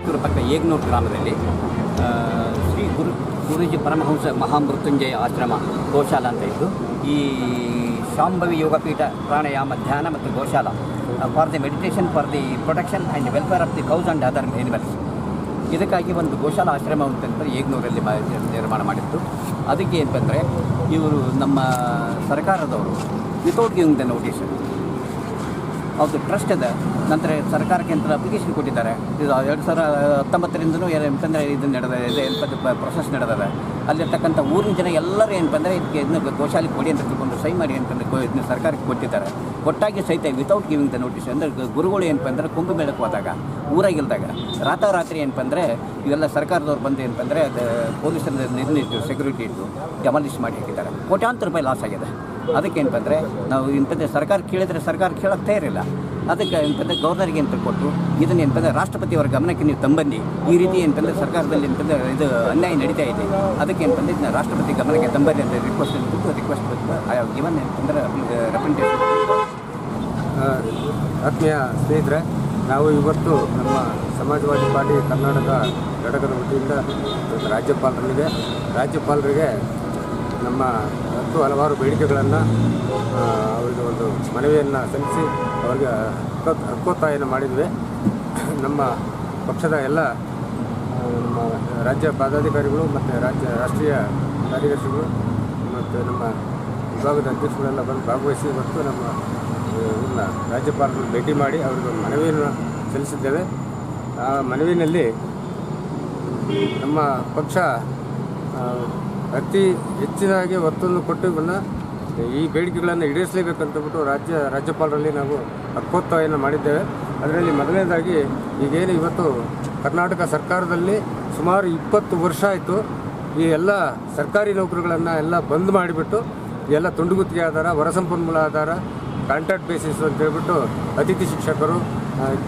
ಕಿತ್ತೂರು ಪಕ್ಕ ಏಗ್ನೂರು ಗ್ರಾಮದಲ್ಲಿ ಶ್ರೀ ಗುರು, ಗುರುಜಿ ಪರಮಹಂಸ ಮಹಾಮೃತ್ಯುಂಜಯ ಆಶ್ರಮ ಗೋಶಾಲ ಅಂತ ಇದ್ದು, ಈ ಶಾಂಭವಿ ಯೋಗಪೀಠ ಪ್ರಾಣಾಯಾಮ, ಧ್ಯಾನ ಮತ್ತು ಗೋಶಾಲ for the meditation for the protection and welfare of the cows and other animals ಇದಕ್ಕಾಗಿ ಒಂದು ಗೋಶಾಲ ಆಶ್ರಮ ಅಂತಂದರೆ ಏಗ್ನೂರಲ್ಲಿ ನಿರ್ಮಾಣ ಮಾಡಿತ್ತು ಅದಕ್ಕೆ ಏನಂತಂದರೆ, ಇವರು ನಮ್ಮ ಸರ್ಕಾರದವರು ವಿತೌಟ್ ಗಿವಿಂಗ್ ದ ನೋಟಿಸ್ ಅವ್ರದ್ದು ಟ್ರಸ್ಟ್ ಇದೆ. ನಂತರ ಸರ್ಕಾರಕ್ಕೆ ಅಂತ ಅಪ್ಲಿಕೇಶನ್ ಕೊಟ್ಟಿದ್ದಾರೆ. ಇದು ಎರಡು ಸಾವಿರ ಹತ್ತೊಂಬತ್ತರಿಂದನೂ ಏನಂತಂದರೆ ಇದು ನಡೆದಿದೆ ಇದೆ ಏನಪ್ಪ ಪ್ರೊಸೆಸ್ ನಡೆದಿದೆ. ಅಲ್ಲಿರ್ತಕ್ಕಂಥ ಊರಿನ ಜನ ಎಲ್ಲರೂ ಏನಪ್ಪ ಅಂದರೆ ಇದಕ್ಕೆ ಇದನ್ನ ಗೋಶಾಲೆ ಕೊಡಿ ಅಂತ ತಿಳ್ಕೊಂಡು ಸೈ ಮಾಡಿ ಅಂತಂದ್ರೆ ಇದನ್ನ ಸರ್ಕಾರಕ್ಕೆ ಕೊಟ್ಟಿದ್ದಾರೆ. ಕೊಟ್ಟಾಗಿ ಸಹಿತ ವಿತೌಟ್ ಗಿವಿಂಗ್ ದ ನೋಟಿಸ್ ಅಂದರೆ ಗುರುಗಳು ಏನಪ್ಪ ಅಂದರೆ ಕುಂಭಮೇಳಕ್ಕೆ ಹೋದಾಗ ಊರಾಗಿಲ್ದಾಗ ರಾತ್ರಿ ಏನಪ್ಪ ಅಂದರೆ ಇವೆಲ್ಲ ಸರ್ಕಾರದವ್ರು ಬಂದು ಏನಪ್ಪ ಅಂದರೆ ಅದು ಪೊಲೀಸರ ನಿರ್ಣಿಟ್ಟು ಸೆಕ್ಯೂರಿಟಿ ಇಟ್ಟು ಡೆಮಾಲಿಷ್ ಮಾಡಿ ಹಾಕಿದ್ದಾರೆ. ಕೋಟ್ಯಾಂತರ ರೂಪಾಯಿ ಲಾಸ್ ಆಗಿದೆ. ಅದಕ್ಕೆ ಏನಪ್ಪ ನಾವು ಏನಂತಂದರೆ ಸರ್ಕಾರ ಕೇಳಿದರೆ ಸರ್ಕಾರ ಕೇಳೋಕ್ಕೆ ಇರಲಿಲ್ಲ. ಅದಕ್ಕೆ ಏನಂತಂದರೆ ಗವರ್ನರ್ಗೆ ಅಂತ ಕೊಟ್ಟು ಇದನ್ನು ಏನಂತಂದರೆ ರಾಷ್ಟ್ರಪತಿಯವರ ಗಮನಕ್ಕೆ ನೀವು ತಂಬನ್ನಿ. ಈ ರೀತಿ ಏನಂತಂದರೆ ಸರ್ಕಾರದಲ್ಲಿ ಏನಂತಂದರೆ ಇದು ಅನ್ಯಾಯ ನಡೀತಾ ಇದೆ. ಅದಕ್ಕೆ ಏನಂತಂದರೆ ಇದನ್ನ ರಾಷ್ಟ್ರಪತಿ ಗಮನಕ್ಕೆ ತಂಬನ್ನಿ ಅಂತ ರಿಕ್ವೆಸ್ಟ್ ಕೊಟ್ಟು ರಿಕ್ವೆಸ್ಟ್ ಗಿವನ್ ಏನಂತಂದರೆ ರೆಪ್ರೆಸೆಂಟೇಷನ್ ಆತ್ಮೀಯ ಸ್ನೇಹಿತರೆ, ನಾವು ಇವತ್ತು ನಮ್ಮ ಸಮಾಜವಾದಿ ಪಾರ್ಟಿ ಕರ್ನಾಟಕ ಘಟಕದ ವತಿಯಿಂದ ರಾಜ್ಯಪಾಲರಿಗೆ ರಾಜ್ಯಪಾಲರಿಗೆ ನಮ್ಮ ಹತ್ತು ಹಲವಾರು ಬೇಡಿಕೆಗಳನ್ನು ಅವರಿಗೆ ಒಂದು ಮನವಿಯನ್ನು ಸಲ್ಲಿಸಿ ಅವರಿಗೆ ಹಕ್ಕು ಹಕ್ಕೊತ್ತಾಯನ ಮಾಡಿದ್ವಿ. ನಮ್ಮ ಪಕ್ಷದ ಎಲ್ಲ ನಮ್ಮ ರಾಜ್ಯ ಪದಾಧಿಕಾರಿಗಳು ಮತ್ತು ರಾಜ್ಯ ರಾಷ್ಟ್ರೀಯ ಕಾರ್ಯದರ್ಶಿಗಳು ಮತ್ತು ನಮ್ಮ ವಿಭಾಗದ ಅಧ್ಯಕ್ಷಗಳೆಲ್ಲ ಬಂದು ಭಾಗವಹಿಸಿ ಮತ್ತು ನಮ್ಮ ಇವ್ರನ್ನ ರಾಜ್ಯಪಾಲರನ್ನು ಭೇಟಿ ಮಾಡಿ ಅವರಿಗೆ ಮನವಿಯನ್ನು ಸಲ್ಲಿಸಿದ್ದೇವೆ. ಆ ಮನವಿನಲ್ಲಿ ನಮ್ಮ ಪಕ್ಷ ಅತಿ ಹೆಚ್ಚಿನಾಗಿ ಒತ್ತನ್ನು ಕೊಟ್ಟು ಇವನ್ನ ಈ ಬೇಡಿಕೆಗಳನ್ನು ಈಡೇರಿಸಲೇಬೇಕಂತಬಿಟ್ಟು ರಾಜ್ಯ, ರಾಜ್ಯಪಾಲರಲ್ಲಿ ನಾವು ಹಕ್ಕೋತ್ತಾಯನ್ನು ಮಾಡಿದ್ದೇವೆ. ಅದರಲ್ಲಿ ಮೊದಲನೇದಾಗಿ ಈಗೇನು ಇವತ್ತು ಕರ್ನಾಟಕ ಸರ್ಕಾರದಲ್ಲಿ ಸುಮಾರು ಇಪ್ಪತ್ತು ವರ್ಷ ಆಯಿತು ಈ ಎಲ್ಲ ಸರ್ಕಾರಿ ನೌಕರಿಗಳನ್ನು ಎಲ್ಲ ಬಂದ್ ಮಾಡಿಬಿಟ್ಟು ಎಲ್ಲ ತುಂಡುಗುತ್ತಿಗೆ ಆಧಾರ ಹೊರಸಂಪನ್ಮೂಲ ಆಧಾರ, ಕಾಂಟ್ರಾಕ್ಟ್ ಬೇಸಿಸ್ ಅಂತ ಹೇಳ್ಬಿಟ್ಟು ಅತಿಥಿ ಶಿಕ್ಷಕರು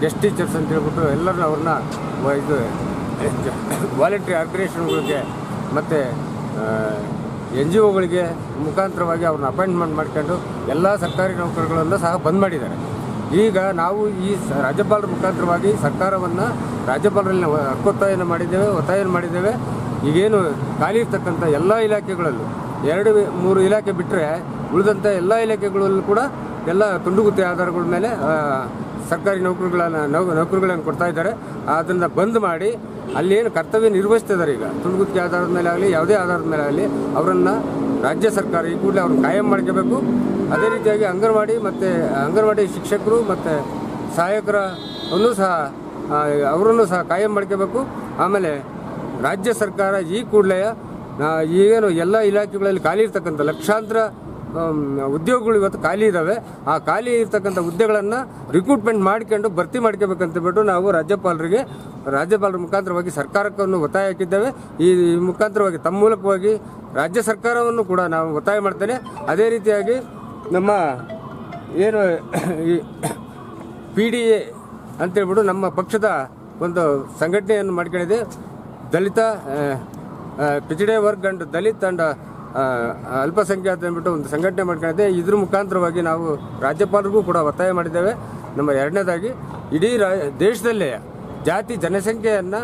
ಗೆಸ್ಟ್ ಟೀಚರ್ಸ್ ಅಂತ ಹೇಳ್ಬಿಟ್ಟು ಎಲ್ಲರೂ ಅವ್ರನ್ನ ಇದು ವಾಲಂಟ್ರಿ ಆರ್ಗನೈಸೇಷನ್ಗಳಿಗೆ ಮತ್ತು ಎನ್ ಜಿ ಒಗಳಿಗೆ ಮುಖಾಂತರವಾಗಿ ಅವ್ರನ್ನ ಅಪಾಯಿಂಟ್ಮೆಂಟ್ ಮಾಡ್ಕೊಂಡು ಎಲ್ಲ ಸರ್ಕಾರಿ ನೌಕರಿಗಳನ್ನು ಸಹ ಬಂದ್ ಮಾಡಿದ್ದಾರೆ. ಈಗ ನಾವು ಈ ರಾಜ್ಯಪಾಲರ ಮುಖಾಂತರವಾಗಿ ಸರ್ಕಾರವನ್ನು ರಾಜ್ಯಪಾಲರಲ್ಲಿ ಹಕ್ಕೊತ್ತಾಯನ ಮಾಡಿದ್ದೇವೆ, ಒತ್ತಾಯನ ಮಾಡಿದ್ದೇವೆ. ಈಗೇನು ಖಾಲಿ ಇರ್ತಕ್ಕಂಥ ಎಲ್ಲ ಇಲಾಖೆಗಳಲ್ಲೂ ಎರಡು, ಮೂರು ಇಲಾಖೆ ಬಿಟ್ಟರೆ ಉಳಿದಂಥ ಎಲ್ಲ ಇಲಾಖೆಗಳಲ್ಲೂ ಕೂಡ ಎಲ್ಲ ತುಂಡುಗುತ್ತಿ ಆಧಾರಗಳ ಮೇಲೆ ಸರ್ಕಾರಿ ನೌಕರಿಗಳನ್ನು ನೌಕರಿಗಳನ್ನು ಕೊಡ್ತಾ ಇದ್ದಾರೆ. ಅದನ್ನು ಬಂದ್ ಮಾಡಿ ಅಲ್ಲಿ ಏನು ಕರ್ತವ್ಯ ನಿರ್ವಹಿಸ್ತಿದ್ದಾರೆ ಈಗ. ತುಂಡುಗುತ್ತಿ ಆಧಾರದ ಮೇಲೆ ಆಗಲಿ, ಯಾವುದೇ ಆಧಾರದ ಮೇಲೆ ಆಗಲಿ, ಅವರನ್ನು ರಾಜ್ಯ ಸರ್ಕಾರ ಈ ಕೂಡಲೇ ಅವ್ರನ್ನ ಕಾಯಂ ಮಾಡ್ಕೋಬೇಕು. ಅದೇ ರೀತಿಯಾಗಿ ಅಂಗನವಾಡಿ ಮತ್ತು, ಅಂಗನವಾಡಿ ಶಿಕ್ಷಕರು ಮತ್ತು ಸಹಾಯಕರ ಅನ್ನು ಸಹ ಅವರನ್ನು ಸಹ ಕಾಯಂ ಮಾಡ್ಕೋಬೇಕು. ಆಮೇಲೆ ರಾಜ್ಯ ಸರ್ಕಾರ ಈ ಕೂಡಲೇ ಈಗೇನು ಎಲ್ಲ ಇಲಾಖೆಗಳಲ್ಲಿ ಖಾಲಿ ಇರ್ತಕ್ಕಂಥ ಲಕ್ಷಾಂತರ ಉದ್ಯೋಗಗಳು ಇವತ್ತು ಖಾಲಿ ಇದ್ದಾವೆ ಆ ಖಾಲಿ ಇರ್ತಕ್ಕಂಥ ಹುದ್ದೆಗಳನ್ನು ರಿಕ್ರೂಟ್ಮೆಂಟ್ ಮಾಡ್ಕೊಂಡು ಭರ್ತಿ ಮಾಡ್ಕೋಬೇಕಂತ ಬಿಟ್ಟು ನಾವು ರಾಜ್ಯಪಾಲರಿಗೆ, ರಾಜ್ಯಪಾಲರ ಮುಖಾಂತರವಾಗಿ ಸರ್ಕಾರಕ್ಕನ್ನು ಒತ್ತಾಯ ಹಾಕಿದ್ದೇವೆ. ಈ ಮುಖಾಂತರವಾಗಿ ತಮ್ಮ ಮೂಲಕವಾಗಿ ರಾಜ್ಯ ಸರ್ಕಾರವನ್ನು ಕೂಡ ನಾವು ಒತ್ತಾಯ ಮಾಡ್ತೇನೆ. ಅದೇ ರೀತಿಯಾಗಿ ನಮ್ಮ ಏನು ಈ ಪಿ ಡಿ ಎ ಅಂತೇಳ್ಬಿಟ್ಟು ನಮ್ಮ ಪಕ್ಷದ ಒಂದು ಸಂಘಟನೆಯನ್ನು ಮಾಡ್ಕೊಂಡಿದೆ. ದಲಿತ ಪಿಚಡೆ ವರ್ಗ್ ಅಂಡ್ ದಲಿತ್ ಅಂಡ್ ಅಲ್ಪಸಂಖ್ಯಾತ ಅಂದ್ಬಿಟ್ಟು ಒಂದು ಸಂಘಟನೆ ಮಾಡ್ಕೊಂಡಿದೆ. ಇದ್ರ ಮುಖಾಂತರವಾಗಿ ನಾವು ರಾಜ್ಯಪಾಲರಿಗೂ ಕೂಡ ಒತ್ತಾಯ ಮಾಡಿದ್ದೇವೆ. ನಮ್ಮ ಎರಡನೇದಾಗಿ, ಇಡೀ ರಾ, ದೇಶದಲ್ಲೇ ಜಾತಿ ಜನಸಂಖ್ಯೆಯನ್ನು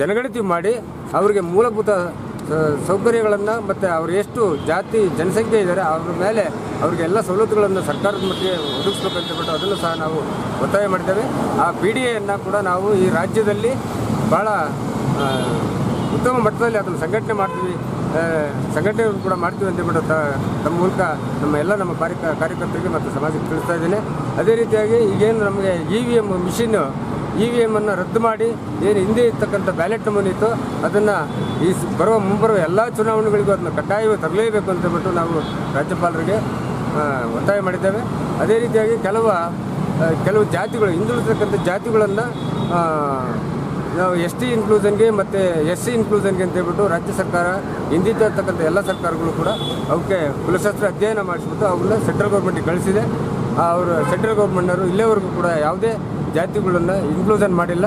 ಜನಗಣತಿ ಮಾಡಿ ಅವರಿಗೆ ಮೂಲಭೂತ ಸೌಕರ್ಯಗಳನ್ನು ಮತ್ತು ಅವ್ರು ಎಷ್ಟು ಜಾತಿ ಜನಸಂಖ್ಯೆ ಇದ್ದಾರೆ ಅವ್ರ ಮೇಲೆ ಅವರಿಗೆಲ್ಲ ಸವಲತ್ತುಗಳನ್ನು ಸರ್ಕಾರದ ಮಟ್ಟಿಗೆ ಒದಗಿಸ್ಬೇಕಂತ ಬಿಟ್ಟು ಅದನ್ನು ಸಹ ನಾವು ಒತ್ತಾಯ ಮಾಡಿದ್ದೇವೆ. ಆ ಪಿ ಡಿ ಎಯನ್ನು ಕೂಡ ನಾವು ಈ ರಾಜ್ಯದಲ್ಲಿ ಭಾಳ ಉತ್ತಮ ಮಟ್ಟದಲ್ಲಿ ಅದನ್ನು ಸಂಘಟನೆ ಮಾಡ್ತೀವಿ. ಆ, ಸಂಘಟನೆಯನ್ನು ಕೂಡ ಮಾಡ್ತೀವಿ ಅಂತ ಹೇಳ್ಬಿಟ್ಟು ತಮ್ಮ ಮೂಲಕ ನಮ್ಮ ಎಲ್ಲ ನಮ್ಮ ಕಾರ್ಯ ಕಾರ್ಯಕರ್ತರಿಗೆ ಮತ್ತು ಸಮಾಜಕ್ಕೆ ತಿಳಿಸ್ತಾ ಇದ್ದೀನಿ. ಅದೇ ರೀತಿಯಾಗಿ ಈಗೇನು ನಮಗೆ E V M machine E V ಎಮ್ಮನ್ನು ರದ್ದು ಮಾಡಿ ಏನು ಹಿಂದೆ ಇರ್ತಕ್ಕಂಥ ಬ್ಯಾಲೆಟ್ ನಮೂನೆ ಇತ್ತು ಅದನ್ನು ಈ ಬರುವ ಮುಂಬರುವ ಎಲ್ಲ ಚುನಾವಣೆಗಳಿಗೂ ಅದನ್ನು ಕಡ್ಡಾಯವಾಗಿ ತರಲೇಬೇಕು ಅಂತ ಹೇಳ್ಬಿಟ್ಟು ನಾವು ರಾಜ್ಯಪಾಲರಿಗೆ ಒತ್ತಾಯ ಮಾಡಿದ್ದೇವೆ. ಅದೇ ರೀತಿಯಾಗಿ ಕೆಲವು ಕೆಲವು ಜಾತಿಗಳು ಹಿಂದುಳಿದಿರ್ತಕ್ಕಂಥ ಜಾತಿಗಳನ್ನು ನಾವು ಎಸ್ ಟಿ ಇನ್ಕ್ಲೂಷನ್ಗೆ ಮತ್ತು ಎಸ್ ಸಿ ಇನ್ಕ್ಲೂಷನ್ಗೆ ಅಂತ ಹೇಳ್ಬಿಟ್ಟು ರಾಜ್ಯ ಸರ್ಕಾರ ಹಿಂದಿದ್ದ ಇರ್ತಕ್ಕಂಥ ಎಲ್ಲ ಸರ್ಕಾರಗಳು ಕೂಡ ಅವಕ್ಕೆ ಕುಲಶಾಸ್ತ್ರ ಅಧ್ಯಯನ ಮಾಡಿಸ್ಬಿಟ್ಟು ಅವನ್ನ ಸೆಂಟ್ರಲ್ ಗೌರ್ಮೆಂಟಿಗೆ ಕಳಿಸಿದೆ. ಅವರು ಸೆಂಟ್ರಲ್ ಗೌರ್ಮೆಂಟ್ನವರು ಇಲ್ಲಿವರೆಗೂ ಕೂಡ ಯಾವುದೇ ಜಾತಿಗಳನ್ನು ಇನ್ಕ್ಲೂಷನ್ ಮಾಡಿಲ್ಲ.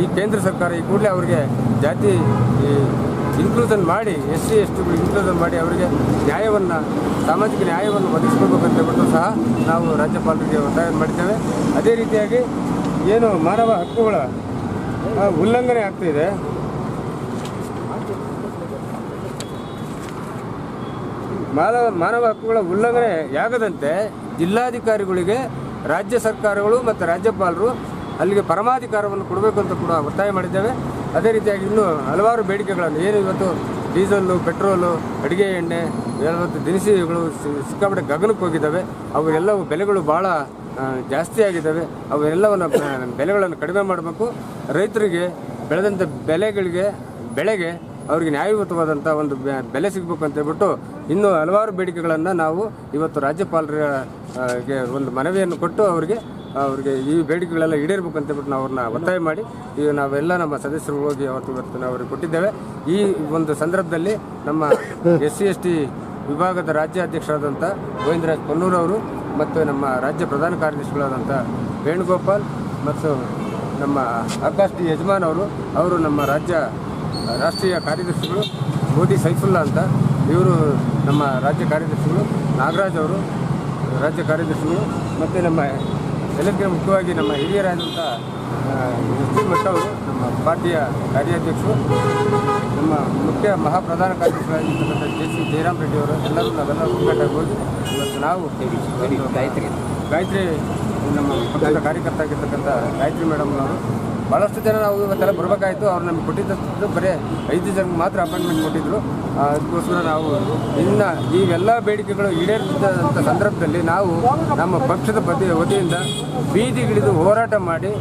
ಈ ಕೇಂದ್ರ ಸರ್ಕಾರ ಈ ಕೂಡಲೇ ಅವರಿಗೆ ಜಾತಿ ಇನ್ಕ್ಲೂಷನ್ ಮಾಡಿ, ಎಸ್ ಸಿ, ಎಸ್ ಟಿಗಳು ಇನ್ಕ್ಲೂಷನ್ ಮಾಡಿ ಅವರಿಗೆ ನ್ಯಾಯವನ್ನು, ಸಾಮಾಜಿಕ ನ್ಯಾಯವನ್ನು ಒದಗಿಸಬೇಕು ಹೇಳ್ಬಿಟ್ಟು ಸಹ ನಾವು ರಾಜ್ಯಪಾಲರಿಗೆ ಒತ್ತಾಯ ಮಾಡಿದ್ದೇವೆ ಅದೇ ರೀತಿಯಾಗಿ ಏನು ಮಾನವ ಹಕ್ಕುಗಳ ಉಲ್ಲಂಘನೆ ಆಗ್ತಿದೆ. ಮಾನವ ಮಾನವ ಹಕ್ಕುಗಳ ಉಲ್ಲಂಘನೆ ಆಗದಂತೆ ಜಿಲ್ಲಾಧಿಕಾರಿಗಳಿಗೆ ರಾಜ್ಯ ಸರ್ಕಾರಗಳು ಮತ್ತು ರಾಜ್ಯಪಾಲರು ಅಲ್ಲಿಗೆ ಪರಮಾಧಿಕಾರವನ್ನು ಕೊಡಬೇಕು ಅಂತ ಕೂಡ ಒತ್ತಾಯ ಮಾಡಿದ್ದೇವೆ. ಅದೇ ರೀತಿಯಾಗಿ ಇನ್ನೂ ಹಲವಾರು ಬೇಡಿಕೆಗಳನ್ನು, ಏನು ಇವತ್ತು ಡೀಸೆಲ್ಲು, ಪೆಟ್ರೋಲು, ಅಡುಗೆ ಎಣ್ಣೆ ಇವತ್ತು ದಿನಸಿಗಳು ಸಿಕ್ಕಾಪಟ್ಟೆ ಗಗನಕ್ಕೆ ಹೋಗಿದ್ದಾವೆ. ಅವೆಲ್ಲವೂ ಬೆಲೆಗಳು ಭಾಳ ಜಾಸ್ತಿ ಆಗಿದ್ದಾವೆ. ಅವೆಲ್ಲವನ್ನು ಬೆಲೆಗಳನ್ನು ಕಡಿಮೆ ಮಾಡಬೇಕು. ರೈತರಿಗೆ ಬೆಳೆದಂಥ ಬೆಲೆಗಳಿಗೆ, ಬೆಳೆಗೆ ಅವರಿಗೆ ನ್ಯಾಯಯುತವಾದಂಥ ಒಂದು ಬೆಲೆ ಸಿಗಬೇಕು ಅಂತ ಹೇಳ್ಬಿಟ್ಟು ಇನ್ನೂ ಹಲವಾರು ಬೇಡಿಕೆಗಳನ್ನು ನಾವು ಇವತ್ತು ರಾಜ್ಯಪಾಲರ ಗೆ ಒಂದು ಮನವಿಯನ್ನು ಕೊಟ್ಟು ಅವರಿಗೆ ಅವರಿಗೆ ಈ ಬೇಡಿಕೆಗಳೆಲ್ಲ ಈಡೇರಬೇಕು ಅಂತ ಹೇಳ್ಬಿಟ್ಟು ನಾವು ಅವ್ರನ್ನ ಒತ್ತಾಯ ಮಾಡಿ ಈಗ ನಾವೆಲ್ಲ ನಮ್ಮ ಸದಸ್ಯರು ಹೋಗಿ ಅವತ್ತು ಇವತ್ತು ನಾವು ಅವ್ರಿಗೆ ಕೊಟ್ಟಿದ್ದೇವೆ. ಈ ಒಂದು ಸಂದರ್ಭದಲ್ಲಿ ನಮ್ಮ ಎಸ್ ಸಿ ಎಸ್ ಟಿ ವಿಭಾಗದ ರಾಜ್ಯಾಧ್ಯಕ್ಷರಾದಂಥ ಗೋವಿಂದರಾಜ್ ಪೊನ್ನೂರವರು ಮತ್ತು ನಮ್ಮ ರಾಜ್ಯ ಪ್ರಧಾನ ಕಾರ್ಯದರ್ಶಿಗಳಾದಂಥ ವೇಣುಗೋಪಾಲ್ ಮತ್ತು ನಮ್ಮ ಆಕಾಶ್ ಡಿ ಯಜಮಾನ್ ಅವರು ಅವರು ನಮ್ಮ ರಾಜ್ಯ ರಾಷ್ಟ್ರೀಯ ಕಾರ್ಯದರ್ಶಿಗಳು ಮೋದಿ ಸೈಫುಲ್ಲಾ ಅಂತ, ಇವರು ನಮ್ಮ ರಾಜ್ಯ ಕಾರ್ಯದರ್ಶಿಗಳು, ನಾಗರಾಜ್ ಅವರು ರಾಜ್ಯ ಕಾರ್ಯದರ್ಶಿಗಳು, ಮತ್ತು ನಮ್ಮ ಎಲ್ಲಕ್ಕಿಂತ ಮುಖ್ಯವಾಗಿ ನಮ್ಮ ಹಿರಿಯರಾದಂಥ ಎಸ್ಪಿ ಮಠ ಅವರು ನಮ್ಮ ಪಾರ್ಟಿಯ ಕಾರ್ಯಾಧ್ಯಕ್ಷರು ನಮ್ಮ ಮುಖ್ಯ ಮಹಾಪ್ರಧಾನ ಕಾರ್ಯದರ್ಶಿಗಳಾಗಿರ್ತಕ್ಕಂಥ ಜೆ ಸಿ ಜಯರಾಮ್ ರೆಡ್ಡಿಯವರು ಎಲ್ಲರೂ ನಾವೆಲ್ಲ ಒಗ್ಗಟ್ಟಾಗಿ ಹೋಗಿ ಇವತ್ತು ನಾವು ಗಾಯತ್ರಿ. ಗಾಯತ್ರಿ ನಮ್ಮ ಪಕ್ಷದ ಕಾರ್ಯಕರ್ತ ಆಗಿರ್ತಕ್ಕಂಥ ಗಾಯತ್ರಿ ಮೇಡಮ್ನವರು ಭಾಳಷ್ಟು ಜನ ನಾವು ಇವತ್ತೆಲ್ಲ ಬರಬೇಕಾಯಿತು. ಅವ್ರು ನಮಗೆ ಕೊಟ್ಟಿದ್ದು ಬರೀ ಐದು ಜನಕ್ಕೆ ಮಾತ್ರ ಅಪಾಯಿಂಟ್ಮೆಂಟ್ ಕೊಟ್ಟಿದ್ರು. ಅದಕ್ಕೋಸ್ಕರ ನಾವು ಇನ್ನು ಈಗೆಲ್ಲ ಬೇಡಿಕೆಗಳು ಈಡೇರ್ತಿದ್ದಂಥ ಸಂದರ್ಭದಲ್ಲಿ ನಾವು ನಮ್ಮ ಪಕ್ಷದ ಪತಿ ವತಿಯಿಂದ ಬೀದಿಗಿಳಿದು ಹೋರಾಟ ಮಾಡಿ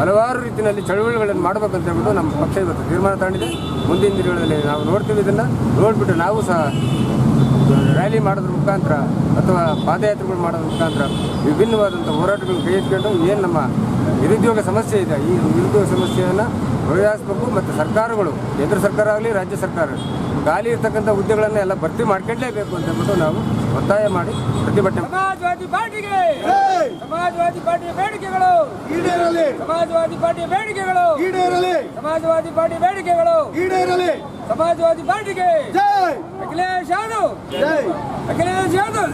ಹಲವಾರು ರೀತಿಯಲ್ಲಿ ಚಳುವಳಿಗಳನ್ನು ಮಾಡಬೇಕಂತ ಹೇಳ್ಬಿಟ್ಟು ನಮ್ಮ ಪಕ್ಷ ಇವತ್ತು ತೀರ್ಮಾನ ತಗೊಂಡಿದೆ. ಮುಂದಿನ ದಿನಗಳಲ್ಲಿ ನಾವು ನೋಡ್ತೀವಿ ಇದನ್ನು. ನೋಡಿಬಿಟ್ಟು ನಾವು ಸಹ ರ್ಯಾಲಿ ಮಾಡೋದ್ರ ಮುಖಾಂತರ ಅಥವಾ ಪಾದಯಾತ್ರೆಗಳು ಮಾಡೋದ್ರ ಮುಖಾಂತರ ವಿಭಿನ್ನವಾದಂಥ ಹೋರಾಟಗಳು ಕೈಗೆತ್ಕೊಂಡು ಏನು ನಮ್ಮ ನಿರುದ್ಯೋಗ ಸಮಸ್ಯೆ ಇದೆ ಈ ನಿರುದ್ಯೋಗ ಸಮಸ್ಯೆಯನ್ನು ಬಗೆಹರಿಸಬೇಕು ಮತ್ತು ಸರ್ಕಾರಗಳು ಕೇಂದ್ರ ಸರ್ಕಾರ ಆಗಲಿ ರಾಜ್ಯ ಸರ್ಕಾರ ಖಾಲಿ ಇರ್ತಕ್ಕಂಥ ಹುದ್ದೆಗಳನ್ನು ಎಲ್ಲ ಭರ್ತಿ ಮಾಡ್ಕೊಳ್ಳೇಬೇಕು ಅಂತ ಹೇಳ್ಬಿಟ್ಟು ನಾವು ಒತ್ತಾಯ ಮಾಡಿ ಪ್ರತಿಭಟನೆ ಸಮಾಜವಾದಿ ಪಾರ್ಟಿಗೆ ಸಮಾಜವಾದಿ ಪಾರ್ಟಿಯ ಬೇಡಿಕೆಗಳು ಈಡೇರಲಿ! ಸಮಾಜವಾದಿ ಪಾರ್ಟಿಯ ಬೇಡಿಕೆಗಳು ಈಡೇರಲಿ! ಸಮಾಜವಾದಿ ಪಾರ್ಟಿಯ ಬೇಡಿಕೆಗಳು ಈಡೇರಲಿ! ಸಮಾಜವಾದಿ ಪಾರ್ಟಿಗೆ ಜೈ! అఖిలేష్ యాదవ్. అఖిలేష్ యాదవ్.